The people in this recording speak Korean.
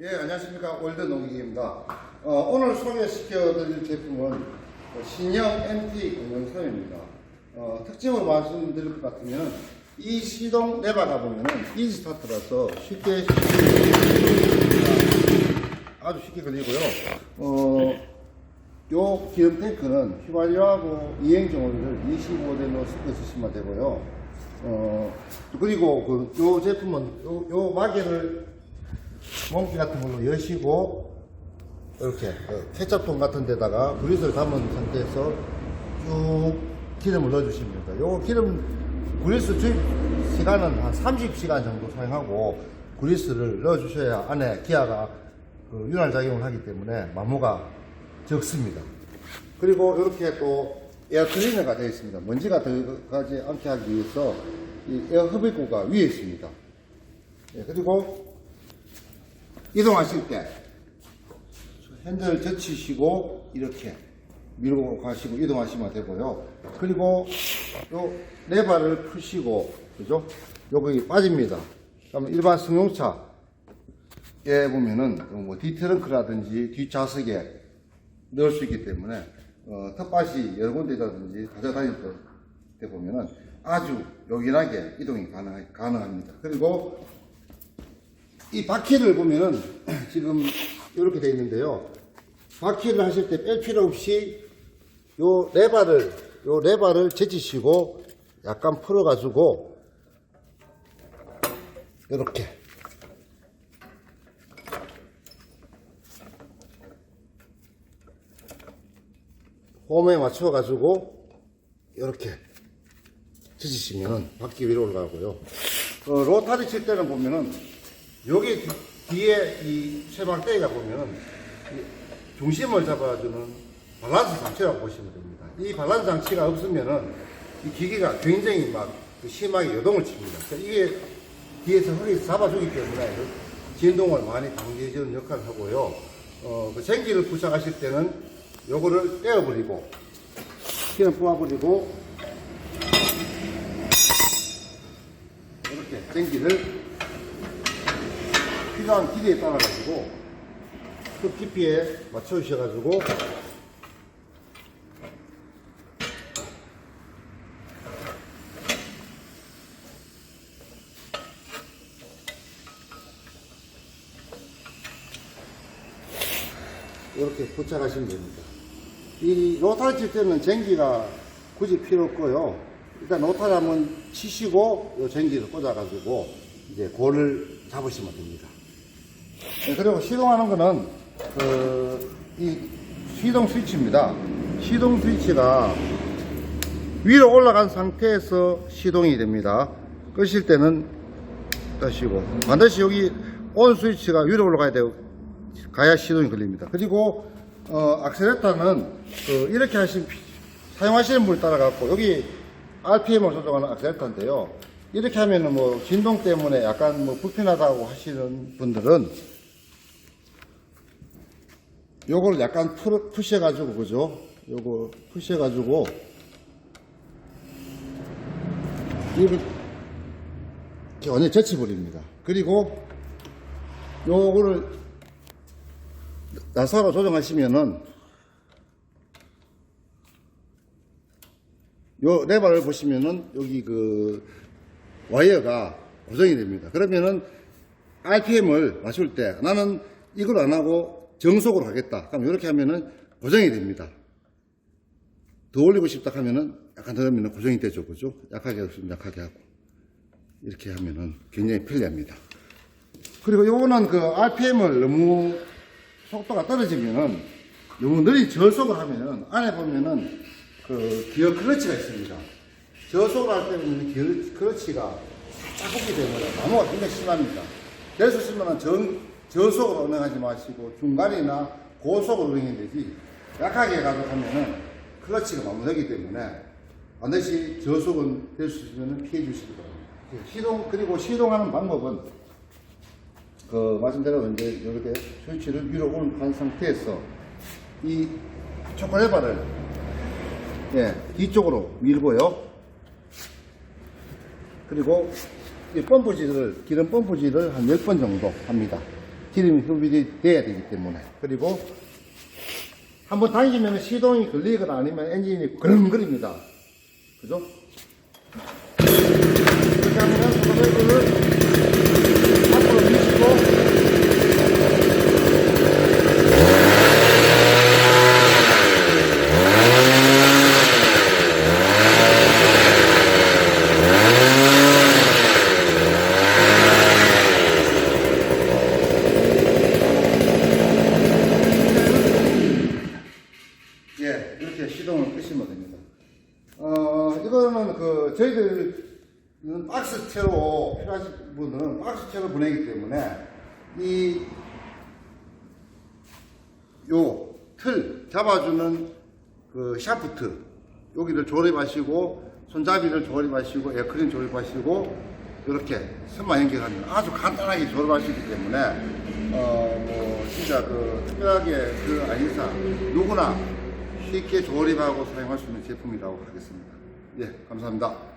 예, 안녕하십니까. 월드 농기입니다. 어, 오늘 소개시켜 드릴 제품은 어, 신형 MT 공룡선입니다. 어, 특징으로 말씀드릴 것 같으면 이 시동 레바가 보면은 이지 스타트라서 쉽게 아주 쉽게 걸리고요. 어, 요 기름 탱크는 휘발유하고 이행정 오일을 25대로 섞어 쓰시면 되고요. 어, 그리고 그, 요 제품은 요, 요 마개를 몽기 같은 걸로 여시고 이렇게 그 케첩통 같은 데다가 그리스를 담은 상태에서 쭉 기름을 넣어주시면 됩니다. 요 기름 그리스 주입 시간은 한 30시간 정도 사용하고 그리스를 넣어주셔야 안에 기아가 그 윤활 작용을 하기 때문에 마모가 적습니다. 그리고 이렇게 또 에어 클리너가 되어 있습니다. 먼지가 들어가지 않게 하기 위해서 이 에어 흡입구가 위에 있습니다. 예, 그리고 이동하실 때 핸들을 젖히시고 이렇게 밀고 가시고 이동하시면 되고요. 그리고 요 레바를 푸시고 그죠? 요거 빠집니다. 그러면 일반 승용차에 보면은 뭐 뒤트렁크라든지 뒷좌석에 넣을 수 있기 때문에 어, 텃밭이 여러 군데라든지 가져다닐 때 보면은 아주 요긴하게 이동이 가능, 가능합니다. 그리고 이 바퀴를 보면은 지금 이렇게 되어 있는데요. 바퀴를 하실 때 뺄 필요 없이 요 레바를 요 레바를 제치시고 약간 풀어가지고 이렇게 홈에 맞춰가지고 이렇게 제치시면 바퀴 위로 올라가고요. 어, 로타리 칠 때는 보면은 여기 뒤- 뒤에 이 쇠방대기가 보면은 이 중심을 잡아주는 밸런스 장치라고 보시면 됩니다. 이 밸런스 장치가 없으면은 이 기계가 굉장히 막그 심하게 요동을 칩니다. 그러니까 이게 뒤에서 흙이 잡아주기 때문에 그 진동을 많이 방지해주는 역할을 하고요. 어, 그 전기를 부착하실 때는 요거를 떼어버리고 키는 뽑아버리고 이렇게 전기를 필요한 길이에 따라 가지고 그 깊이에 맞춰 주셔 가지고 이렇게 부착하시면 됩니다. 이 로타를 칠 때는 전기가 굳이 필요 없고요. 일단 로타를 한번 치시고 이 전기를 꽂아가지고 이제 골을 잡으시면 됩니다. 네, 그리고 시동하는 거는 그, 이 시동 스위치입니다. 시동 스위치가 위로 올라간 상태에서 시동이 됩니다. 끄실 때는 끄시고 반드시 여기 온 스위치가 위로 올라가야 되고 가야 시동이 걸립니다. 그리고 어, 악셀레터는 그 이렇게 하신 사용하시는 분에 따라 갖고 여기 RPM을 조정하는 악셀레터인데요. 이렇게 하면은 뭐 진동 때문에 약간 뭐 불편하다고 하시는 분들은 요걸 약간 풀, 푸셔가지고 그죠? 요거 푸셔가지고 이렇게 완전 젖혀버립니다. 그리고 요거를 나사로 조정하시면은 요 레버를 보시면은 여기 그 와이어가 고정이 됩니다. 그러면은 RPM을 맞출 때 나는 이걸 안 하고 정속으로 하겠다. 그럼 이렇게 하면은 고정이 됩니다. 더 올리고 싶다 하면은 약간 더 하면은 고정이 되죠. 그죠? 약하게 없으면 약하게 하고. 이렇게 하면은 굉장히 편리합니다. 그리고 요거는 그 RPM을 너무 속도가 떨어지면은 너무 느린 저속을 하면은 안에 보면은 그 기어 클러치가 있습니다. 저속을 할 때는 기어 클러치가 살짝 굽기 때문에 나무가 굉장히 심합니다. 그래서 쓰면은 정, 저속으로 운행하지 마시고 중간이나 고속으로 운행해야 되지 약하게 가지고 하면은 클러치가 마무되기 때문에 반드시 저속은 될 수 있으면 피해 주시기 바랍니다. 시동, 그리고 시동하는 방법은 그 말씀대로 이제 이렇게 스위치를 위로 올한 상태에서 이 초콜릿 바를 예, 뒤쪽으로 밀고요. 그리고 이 펌프질을 기름 펌프질을 한 10번 정도 합니다. 기름이 흡입돼야 되기 때문에 그리고 한번 당기면 시동이 걸리거나 아니면 엔진이 그릉거립니다. 그죠? 그렇게 하면 소독을 앞으로 미시고 예, 이렇게 시동을 끄시면 됩니다. 어, 이거는 그, 저희들은 박스채로 필요하신 분들은 박스채로 보내기 때문에, 이, 요, 틀, 잡아주는 그 샤프트, 여기를 조립하시고, 손잡이를 조립하시고, 에어크린 조립하시고, 이렇게 선만 연결하면 아주 간단하게 조립하시기 때문에, 어, 뭐, 진짜 그, 특별하게 그 아니사, 누구나 쉽게 조립하고 사용할 수 있는 제품이라고 하겠습니다. 예, 감사합니다.